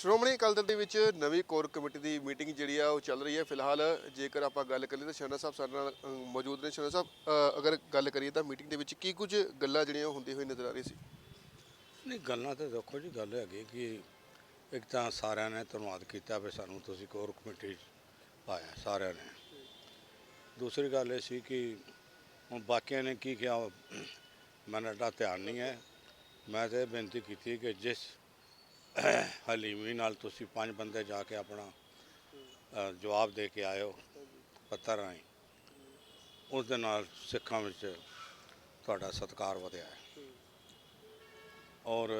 ਸ਼੍ਰੋਮਣੀ ਅਕਾਲੀ ਦਲ ਦੇ ਵਿੱਚ ਨਵੀਂ ਕੋਰ ਕਮੇਟੀ ਦੀ ਮੀਟਿੰਗ ਜਿਹੜੀ ਆ ਉਹ ਚੱਲ ਰਹੀ ਹੈ। ਫਿਲਹਾਲ ਜੇਕਰ ਆਪਾਂ ਗੱਲ ਕਰੀਏ ਤਾਂ ਸ਼ਰਨਾ ਸਾਹਿਬ ਸਾਡੇ ਨਾਲ ਅ, ਮੌਜੂਦ ਨੇ। ਸ਼ਰਨਾ ਸਾਹਿਬ ਅ, ਅਗਰ ਗੱਲ ਕਰੀਏ ਤਾਂ ਮੀਟਿੰਗ ਦੇ ਵਿੱਚ ਕੀ ਕੁਝ ਗੱਲਾਂ ਜਿਹੜੀਆਂ ਉਹ ਹੁੰਦੀ ਹੋਈ ਨਜ਼ਰ ਆ ਰਹੀ ਸੀ? ਨਹੀਂ ਗੱਲਾਂ ਤਾਂ ਦੇਖੋ ਜੀ ਗੱਲ ਹੈਗੀ ਕਿ ਇੱਕ ਤਾਂ ਸਾਰਿਆਂ ਨੇ ਧੰਨਵਾਦ ਕੀਤਾ ਵੀ ਸਾਨੂੰ ਤੁਸੀਂ ਕੋਰ ਕਮੇਟੀ 'ਚ ਪਾਇਆ ਸਾਰਿਆਂ ਨੇ। ਦੂਸਰੀ ਗੱਲ ਇਹ ਸੀ ਕਿ ਹੁਣ ਬਾਕੀਆਂ ਨੇ ਕੀ ਕਿਹਾ ਮੈਨੂੰ ਦਾ ਧਿਆਨ ਨਹੀਂ ਹੈ। ਮੈਂ ਤਾਂ ਇਹ ਬੇਨਤੀ ਕੀਤੀ ਕਿ ਜਿਸ ਹਲੀਮੀ ਨਾਲ ਤੁਸੀਂ ਪੰਜ ਬੰਦੇ ਜਾ ਕੇ ਆਪਣਾ ਅ, ਜਵਾਬ ਦੇ ਕੇ ਆਇਓ ਪੱਤਰ ਰਾਹੀਂ। ਉਸ ਦੇ ਨਾਲ ਸਿੱਖਾਂ ਵਿੱਚ ਤੁਹਾਡਾ ਸਤਿਕਾਰ ਵਧਿਆ ਹੈ। ਔਰ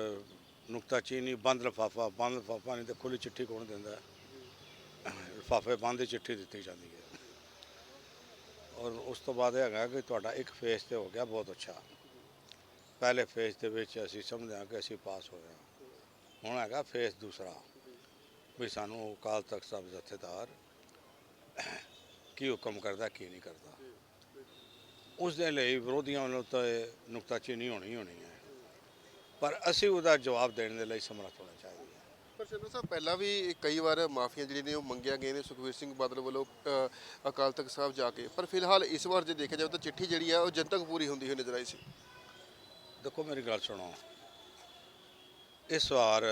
ਨੁਕਤਾਚੀਨੀ ਬੰਦ ਲਫਾਫਾ ਬੰਦ ਲਫਾਫਾ ਨਹੀਂ ਤੇ ਖੁੱਲੀ ਚਿੱਠੀ ਕੌਣ ਦਿੰਦਾ ਹੈ? ਲਿਫਾਫੇ ਬੰਦ ਦੀ ਚਿੱਠੀ ਦਿੱਤੀ ਜਾਂਦੀ ਹੈ। ਔਰ ਉਸ ਤੋਂ ਬਾਅਦ ਇਹ ਹੈਗਾ ਕਿ ਤੁਹਾਡਾ ਇੱਕ ਫੇਸ ਤੇ ਹੋ ਗਿਆ ਬਹੁਤ ਅੱਛਾ। ਪਹਿਲੇ ਫੇਸ ਦੇ ਵਿੱਚ ਅਸੀਂ ਸਮਝਦੇ ਹਾਂ ਕਿ ਅਸੀਂ ਪਾਸ ਹੋਏ ਹਾਂ। ਹੁਣ ਹੈਗਾ ਫੇਸ ਦੂਸਰਾ ਵੀ ਸਾਨੂੰ ਅਕਾਲ ਤਖਤ ਸਾਹਿਬ ਜਥੇਦਾਰ ਕੀ ਹੁਕਮ ਕਰਦਾ ਕੀ ਨਹੀਂ ਕਰਦਾ। ਉਸ ਦੇ ਲਈ ਵਿਰੋਧੀਆਂ ਵੱਲੋਂ ਤਾਂ ਇਹ ਨੁਕਤਾਚੀਨੀ ਹੋਣੀ ਹੋਣੀ ਹੈ। ਪਰ ਅਸੀਂ ਉਹਦਾ ਜਵਾਬ ਦੇਣ ਦੇ ਲਈ ਸਮਰੱਥ ਹੋਣਾ ਚਾਹੀਦਾ ਪਰ ਸ਼ਰਨਾ ਸਾਹਿਬ ਪਹਿਲਾਂ ਵੀ ਕਈ ਵਾਰ ਮਾਫੀਆਂ ਜਿਹੜੀਆਂ ਨੇ ਉਹ ਮੰਗੀਆਂ ਗਈਆਂ ਨੇ ਸੁਖਵੀਰ ਸਿੰਘ ਬਾਦਲ ਵੱਲੋਂ ਅਕਾਲ ਤਖਤ ਸਾਹਿਬ ਜਾ ਕੇ। ਪਰ ਫਿਲਹਾਲ ਇਸ ਵਾਰ ਜੇ ਦੇਖਿਆ ਜਾਵੇ ਤਾਂ ਚਿੱਠੀ ਜਿਹੜੀ ਆ ਉਹ ਜਨਤਕ ਪੂਰੀ ਹੁੰਦੀ ਹੋਈ ਨਜ਼ਰ ਆਈ ਸੀ। ਦੇਖੋ ਮੇਰੀ ਗੱਲ ਸੁਣੋ। ਇਸ ਵਾਰ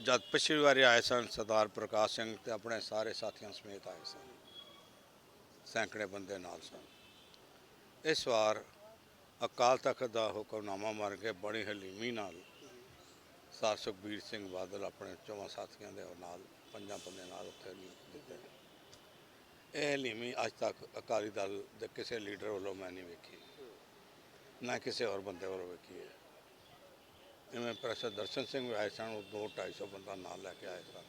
ਜਦ ਪਿਛਲੀ ਵਾਰੀ ਆਏ ਸਨ, ਸਰਦਾਰ ਪ੍ਰਕਾਸ਼ ਸਿੰਘ ਤੇ ਆਪਣੇ ਸਾਰੇ ਸਾਥੀਆਂ ਸਮੇਤ ਆਏ ਸਨ। ਸੈਂਕੜੇ ਬੰਦੇ ਨਾਲ ਸਨ। ਇਸ ਵਾਰ ਅਕਾਲ ਤਖਤ ਦਾ ਹੁਕਮਨਾਮਾ ਮਾਰ ਕੇ ਬੜੀ ਹਲੀਮੀ ਨਾਲ ਸਰ ਸੁਖਬੀਰ ਸਿੰਘ ਬਾਦਲ ਆਪਣੇ ਚੌਵਾਂ ਸਾਥੀਆਂ ਦੇ ਨਾਲ, ਪੰਜਾਂ ਬੰਦੇ ਨਾਲ ਉੱਥੇ ਦਿੱਤੇ ਇਹ ਹਲੀਮੀ ਅੱਜ ਤੱਕ ਅਕਾਲੀ ਦਲ ਦੇ ਕਿਸੇ ਲੀਡਰ ਵੱਲੋਂ ਮੈਂ ਨਹੀਂ ਵੇਖੀ। ਨਾ ਕਿਸੇ ਹੋਰ ਬੰਦੇ ਵੱਲੋਂ ਵੇਖੀ ਹੈ ਜਿਵੇਂ ਪ੍ਰਸ਼ਦ ਦਰਸ਼ਨ ਸਿੰਘ ਵੀ ਆਏ ਸਨ, ਉਹ ਦੋ 250 ਬੰਦਾ ਨਾਲ ਲੈ ਕੇ ਆਏ ਸਨ।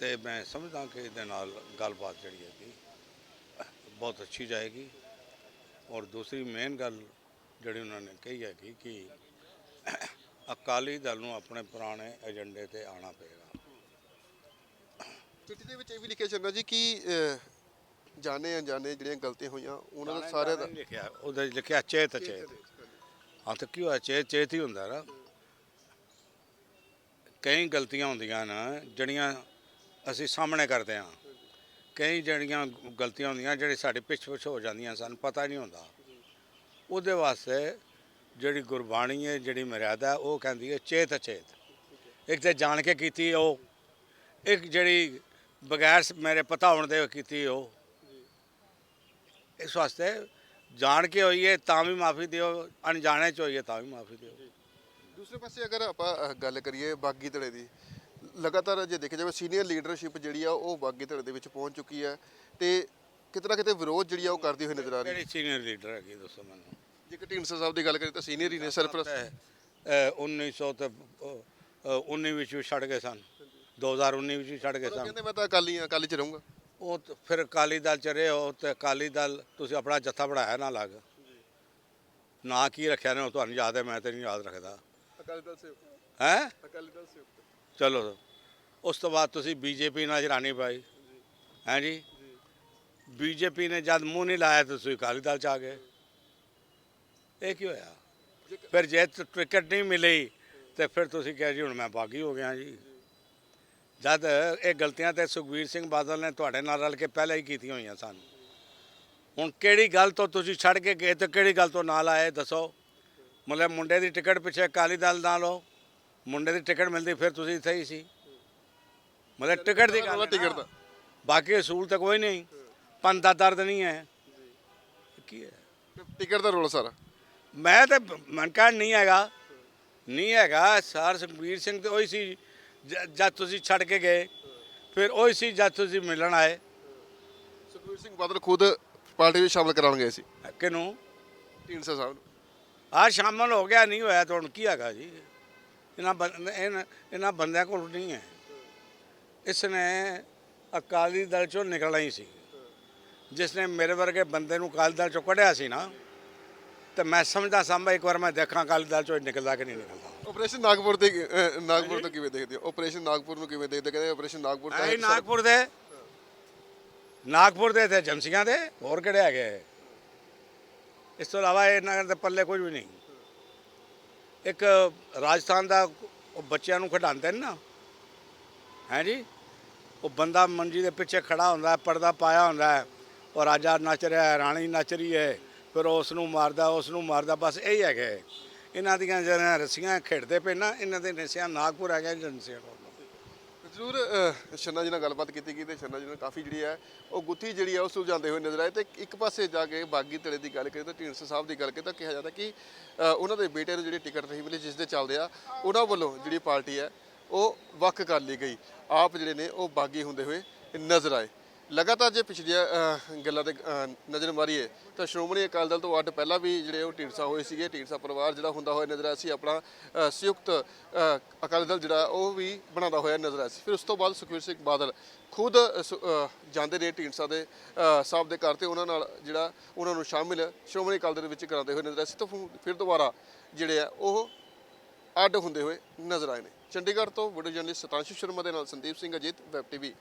ਤੇ ਮੈਂ ਸਮਝਦਾ ਕਿ ਇਹਦੇ ਨਾਲ ਗੱਲਬਾਤ ਜਿਹੜੀ ਹੈਗੀ, ਬਹੁਤ ਅੱਛੀ ਜਾਏਗੀ। ਔਰ ਦੂਸਰੀ ਮੇਨ ਗੱਲ ਜਿਹੜੀ ਉਹਨਾਂ ਨੇ ਕਹੀ ਹੈਗੀ ਕਿ ਅਕਾਲੀ ਦਲ ਨੂੰ ਆਪਣੇ ਪੁਰਾਣੇ ਏਜੰਡੇ ਤੇ ਆਉਣਾ ਪਏਗਾ। ਚਿੱਠੀ ਦੇ ਵਿੱਚ ਇਹ ਵੀ ਲਿਖਿਆ ਸ਼ਰਨਾ ਜੀ ਕਿ ਜਾਣੇ ਅਣਜਾਣੇ ਜਿਹੜੀਆਂ ਗਲਤੀਆਂ ਹੋਈਆਂ ਉਹਨਾਂ ਦਾ ਸਾਰਿਆਂ ਦਾ ਲਿਖਿਆ ਉਹਦੇ 'ਚ ਲਿਖਿਆ ਚੇਤ ਚੇਤ। ਹਾਂ ਤਾਂ ਕੀ ਹੋਇਆ? ਚੇਤ ਚੇਤ ਹੀ ਹੁੰਦਾ ਨਾ। ਕਈ ਗਲਤੀਆਂ ਹੁੰਦੀਆਂ ਨਾ ਜਿਹੜੀਆਂ ਅਸੀਂ ਸਾਹਮਣੇ ਕਰਦੇ ਹਾਂ। ਕਈ ਜਿਹੜੀਆਂ ਗਲਤੀਆਂ ਹੁੰਦੀਆਂ ਜਿਹੜੇ ਸਾਡੇ ਪਿੱਛ ਪਿੱਛ ਹੋ ਜਾਂਦੀਆਂ ਸਾਨੂੰ ਪਤਾ ਨਹੀਂ ਹੁੰਦਾ। ਉਹਦੇ ਵਾਸਤੇ ਜਿਹੜੀ ਗੁਰਬਾਣੀ ਹੈ ਜਿਹੜੀ ਮਰਿਆਦਾ ਉਹ ਕਹਿੰਦੀ ਹੈ ਚੇਤ ਚੇਤ। ਇੱਕ ਤੇ ਜਾਣ ਕੇ ਕੀਤੀ ਉਹ। ਇੱਕ ਜਿਹੜੀ ਬਗੈਰ ਮੇਰੇ ਪਤਾ ਹੋਣ ਦੇ ਕੀਤੀ ਉਹ। ਇਸ ਵਾਸਤੇ ਜਾਣ ਕੇ ਹੋਈਏ ਤਾਂ ਵੀ ਮਾਫੀ ਦਿਓ ਅਣਜਾਣੇ ਚ ਹੋਈਏ ਤਾਂ ਵੀ ਮਾਫੀ ਦਿਓ। ਦੂਸਰੇ ਪਾਸੇ ਅਗਰ ਆਪਾਂ ਗੱਲ ਕਰੀਏ ਬਾਗੀ ਧੜੇ ਦੀ ਲਗਾਤਾਰ ਜੇ ਦੇਖਿਆ ਜਾਵੇ ਸੀਨੀਅਰ ਲੀਡਰਸ਼ਿਪ ਜਿਹੜੀ ਆ ਉਹ ਬਾਗੀ ਧੜੇ ਦੇ ਵਿੱਚ ਪਹੁੰਚ ਚੁੱਕੀ ਹੈ ਤੇ ਕਿਤੇ ਨਾ ਕਿਤੇ ਵਿਰੋਧ ਜਿਹੜੀ ਆ ਉਹ ਕਰਦੀ ਹੋਈ ਨਜ਼ਰ ਆ ਰਹੀ ਹੈ? ਸੀਨੀਅਰ ਲੀਡਰ ਹੈਗੀ ਦੱਸੋ ਮੈਨੂੰ। ਜੇਕਰ ਢੀਂਡਸਾ ਸਾਹਿਬ ਦੀ ਗੱਲ ਕਰੀਏ ਤਾਂ ਸੀਨੀਅਰ ਹੀ ਨੇ ਸਰਪ੍ਰਸਤ। ਇਹ 1900 ਤੇ ਅਹ, ਅਹ, 19 ਵਿੱਚ ਛੱਡ ਗਏ ਸਨ। 2019 ਵਿੱਚ ਛੱਡ ਗਏ ਸਨ। ਕਹਿੰਦੇ ਮੈਂ ਤਾਂ ਅਕਾਲੀ ਆ ਅਕਾਲੀ ਚ ਰਹੂੰਗਾ। ਉਹ ਤਾਂ ਫਿਰ ਅਕਾਲੀ ਦਲ ਚ ਰਹੇ ਹੋ ਤੇ ਅਕਾਲੀ ਦਲ ਤੁਸੀਂ ਆਪਣਾ ਜੱਥਾ ਬਣਾਇਆ ਨਾ ਲੱਗ ਨਾ ਕੀ ਰੱਖਿਆ ਨੇ ਉਹ ਤੁਹਾਨੂੰ ਯਾਦ ਹੈ ਮੈਂ ਤੇ ਨਹੀਂ ਯਾਦ ਰੱਖਦਾ। ਅਕਾਲੀ ਦਲ ਸੇ ਹੈ? ਅਕਾਲੀ ਦਲ ਸੇ ਚਲੋ ਉਸ ਤੋਂ ਬਾਅਦ ਤੁਸੀਂ ਬੀਜੇਪੀ ਨਾਲ ਜਰਾਨੀ ਪਾਈ। ਹੈ ਜੀ? ਬੀਜੇਪੀ ਨੇ ਜਦ ਮੂੰਹ ਨਹੀਂ ਲਾਇਆ ਤਾਂ ਤੁਸੀਂ ਅਕਾਲੀ ਦਲ ਚ ਆ ਗਏ। ਇਹ ਕੀ ਹੋਇਆ? ਫਿਰ ਜੇ ਟ- ਟਿਕਟ ਨਹੀਂ ਮਿਲੀ ਤੇ ਫਿਰ ਤੁਸੀਂ ਕਿਹਾ ਜੀ ਹੁਣ ਮੈਂ ਬਾਗੀ ਹੋ ਗਿਆ ਜੀ। ਜਦ ਇਹ ਗਲਤੀਆਂ ਤੇ ਸੁਖਬੀਰ ਸਿੰਘ ਬਾਦਲ ਨੇ ਤੁਹਾਡੇ ਨਾਲ ਰਲ ਕੇ ਪਹਿਲਾਂ ਹੀ ਕੀਤੀਆਂ ਹੋਈਆਂ ਸਨ। ਹੁਣ ਕਿਹੜੀ ਗੱਲ ਤੋਂ ਤੁਸੀਂ ਛੱਡ ਕੇ ਗਏ ਤੇ ਕਿਹੜੀ ਗੱਲ ਤੋਂ ਨਾਲ ਆਏ ਦੱਸੋ। ਮਤਲਬ ਮੁੰਡੇ ਦੀ ਟਿਕਟ ਪਿੱਛੇ ਅਕਾਲੀ ਦਲ ਨਾਲ ਹੋ ਮੁੰਡੇ ਦੀ ਟਿਕਟ ਮਿਲਦੀ ਫਿਰ ਤੁਸੀਂ ਇੱਥੇ ਹੀ ਸੀ। ਮਤਲਬ ਟਿਕਟ ਦੀ ਗੱਲ ਟਿਕਟ। ਦਾ ਬਾਕੀ ਅਸੂਲ ਤਾਂ ਕੋਈ ਨਹੀਂ। ਪੰਨ ਦਾ ਦਰਦ ਨਹੀਂ ਹੈ। ਕੀ ਹੈ? ਟਿਕਟ ਦਾ ਰੋਲ ਸਾਰਾ? ਮੈਂ ਤਾਂ ਮਨਕਾ ਨਹੀਂ ਹੈਗਾ। ਨਹੀਂ ਹੈਗਾ। ਸਰ ਸੁਖਬੀਰ ਸਿੰਘ ਤੇ ਉਹੀ ਸੀ। ਜ- ਜਦ ਤੁਸੀਂ ਛੱਡ ਕੇ ਗਏ ਫਿਰ ਉਹੀ ਸੀ ਜਦ ਤੁਸੀਂ ਮਿਲਣ ਆਏ। ਸੁਖਵੀਰ ਸਿੰਘ ਬਾਦਲ ਖੁਦ ਪਾਰਟੀ ਵਿੱਚ ਸ਼ਾਮਲ ਕਰਾਉਣ ਗਏ ਸੀ। ਕਿਨੂੰ ਢੀਂਡਸਾ ਸਾਹਿਬ ਨੂੰ। ਆ ਸ਼ਾਮਲ ਹੋ ਗਿਆ ਨਹੀਂ ਹੋਇਆ ਤਾਂ ਹੁਣ ਕੀ ਹੈਗਾ ਜੀ? ਇਹਨਾਂ ਬੰ- ਇਹਨਾਂ ਇਹਨਾਂ ਬੰਦਿਆਂ ਕੋਲ ਨਹੀਂ ਹੈ। ਇਸ ਨੇ ਅਕਾਲੀ ਦਲ ਚੋਂ ਨਿਕਲਣਾ ਹੀ ਸੀ। ਜਿਸ ਨੇ ਮੇਰੇ ਵਰਗੇ ਬੰਦੇ ਨੂੰ ਅਕਾਲੀ ਦਲ ਚੋਂ ਕੱਢਿਆ ਸੀ ਨਾ ਤੇ ਮੈਂ ਸਮਝਦਾ ਸਾਂਭਾ ਇੱਕ ਵਾਰ ਮੈਂ ਦੇਖਾਂ ਅਕਾਲੀ ਦਲ ਚੋਂ ਨਿਕਲਦਾ ਕਿ ਨਹੀਂ ਨਿਕਲਦਾ। ਆਪਰੇਸ਼ਨ ਨਾਗਪੁਰ ਦੇ ਅਹ, ਨਾਗਪੁਰ ਤੋਂ ਕਿਵੇਂ ਦੇਖਦੇ ਹੋ? ਆਪਰੇਸ਼ਨ ਨਾਗਪੁਰ ਨੂੰ ਕਿਵੇਂ ਦੇਖਦੇ ਕਹਿੰਦੇ ਆਪਰੇਸ਼ਨ ਨਾਗਪੁਰ ਤਾਂ ਨਾਗਪੁਰ ਦੇ ਨਾਗਪੁਰ ਦੇ ਤੇ ਏਜੰਸੀਆਂ ਦੇ ਹੋਰ ਕਿਹੜੇ ਹੈਗੇ? ਇਸ ਤੋਂ ਇਲਾਵਾ ਇਹਨਾਂ ਦੇ ਪੱਲੇ ਕੁਝ ਵੀ ਨਹੀਂ। ਇੱਕ ਰਾਜਸਥਾਨ ਦਾ ਉਹ ਬੱਚਿਆਂ ਨੂੰ ਖਿਡਾਉਂਦੇ ਨੇ ਨਾ। ਹੈ ਜੀ? ਉਹ ਬੰਦਾ ਮੰਜੀ ਦੇ ਪਿੱਛੇ ਖੜਾ ਹੁੰਦਾ ਪਰਦਾ ਪਾਇਆ ਹੁੰਦਾ ਉਹ ਰਾਜਾ ਨੱਚ ਰਿਹਾ ਹੈ ਰਾਣੀ ਨੱਚ ਰਹੀ ਹੈ। ਫਿਰ ਉਸ ਨੂੰ ਮਾਰਦਾ ਉਸ ਨੂੰ ਮਾਰਦਾ ਬਸ ਇਹੀ ਹੈਗਾ। ਹੈ। ਇਹਨਾਂ ਦੀਆਂ ਜਿਹੜੀਆਂ ਰੱਸੀਆਂ ਖੇਡਦੇ ਪਏ ਨਾ ਇਹਨਾਂ ਦੇ ਨਸਿਆਂ ਨਾਗਪੁਰ ਹੈਗਾ ਏਜੰਸੀਆਂ ਕੋਲ। ਜ਼ਰੂਰ ਅ, ਛੰਨਾ ਜੀ ਨਾਲ ਗੱਲਬਾਤ ਕੀਤੀ ਗਈ ਤੇ ਛੰਨਾ ਜੀ ਨਾਲ ਕਾਫੀ ਜਿਹੜੀ ਹੈ ਉਹ ਗੁੱਥੀ ਜਿਹੜੀ ਹੈ ਉਹ ਸੁਲਝਾਉਂਦੇ ਹੋਏ ਨਜ਼ਰ ਆਏ ਤੇ ਇੱਕ ਪਾਸੇ ਜਾ ਕੇ ਬਾਗੀ ਧੜੇ ਦੀ ਗੱਲ ਕਰੀਏ ਤਾਂ ਢੀਂਡਸਾ ਸਾਹਿਬ ਦੀ ਗੱਲ ਕਰੀਏ ਤਾਂ ਕਿਹਾ ਜਾਂਦਾ ਕਿ ਅ, ਉਹਨਾਂ ਦੇ ਬੇਟੇ ਨੂੰ ਜਿਹੜੀ ਟਿਕਟ ਨਹੀਂ ਮਿਲੀ ਜਿਸ ਦੇ ਚੱਲਦੇ ਆ ਉਹਨਾਂ ਵੱਲੋਂ ਜਿਹੜੀ ਪਾਰਟੀ ਹੈ ਉਹ ਵੱਖ ਕਰ ਲਈ ਗਈ। ਆਪ ਜਿਹੜੇ ਨੇ ਉਹ ਬਾਗੀ ਹੁੰਦੇ ਹੋਏ ਨਜ਼ਰ ਆਏ। ਲਗਾਤਾਰ ਜੇ ਪਿਛਲੀਆਂ ਗੱਲਾਂ ਤੇ ਨਜ਼ਰ ਮਾਰੀਏ ਤਾਂ ਸ਼੍ਰੋਮਣੀ ਅਕਾਲੀ ਦਲ ਤੋਂ ਅੱਡ ਪਹਿਲਾਂ ਵੀ ਜਿਹੜੇ ਉਹ ਢੀਂਡਸਾ ਹੋਏ ਸੀਗੇ ਢੀਂਡਸਾ ਪਰਿਵਾਰ ਜਿਹੜਾ ਹੁੰਦਾ ਹੋਇਆ ਨਜ਼ਰ ਆਇਆ ਸੀ ਆਪਣਾ ਸੰਯੁਕਤ ਅਕਾਲੀ ਦਲ ਜਿਹੜਾ ਉਹ ਵੀ ਬਣਾਉਂਦਾ ਹੋਇਆ ਨਜ਼ਰ ਆਇਆ ਸੀ। ਫਿਰ ਉਸ ਤੋਂ ਬਾਅਦ ਸੁਖਵੀਰ ਸਿੰਘ ਬਾਦਲ ਖੁਦ ਸੁ- ਜਾਂਦੇ ਨੇ ਢੀਂਡਸਾ ਦੇ ਅ, ਸਾਹਿਬ ਦੇ ਘਰ ਤੇ ਉਹਨਾਂ ਨਾਲ ਜਿਹੜਾ ਉਹਨਾਂ ਨੂੰ ਸ਼ਾਮਿਲ ਸ਼੍ਰੋਮਣੀ ਅਕਾਲੀ ਦਲ ਵਿੱਚ ਕਰਾਉਂਦੇ ਹੋਏ ਨਜ਼ਰ ਆਏ ਸੀ। ਤਾਂ ਫਿਰ- ਫਿਰ ਦੁਬਾਰਾ ਜਿਹੜੇ ਆ ਉਹ ਅੱਡ ਹੁੰਦੇ ਹੋਏ ਨਜ਼ਰ ਆਏ ਨੇ। ਚੰਡੀਗੜ੍ਹ ਤੋਂ ਵੀਡੀਓ ਜਰਨਲਿਸਟ ਸਤਾਂਸ਼ੂ ਸ਼ਰਮਾ ਦੇ ਨਾਲ ਸੰਦੀਪ ਸਿੰਘ ਅਜੀਤ ਵੈਬ ਟੀਵੀ।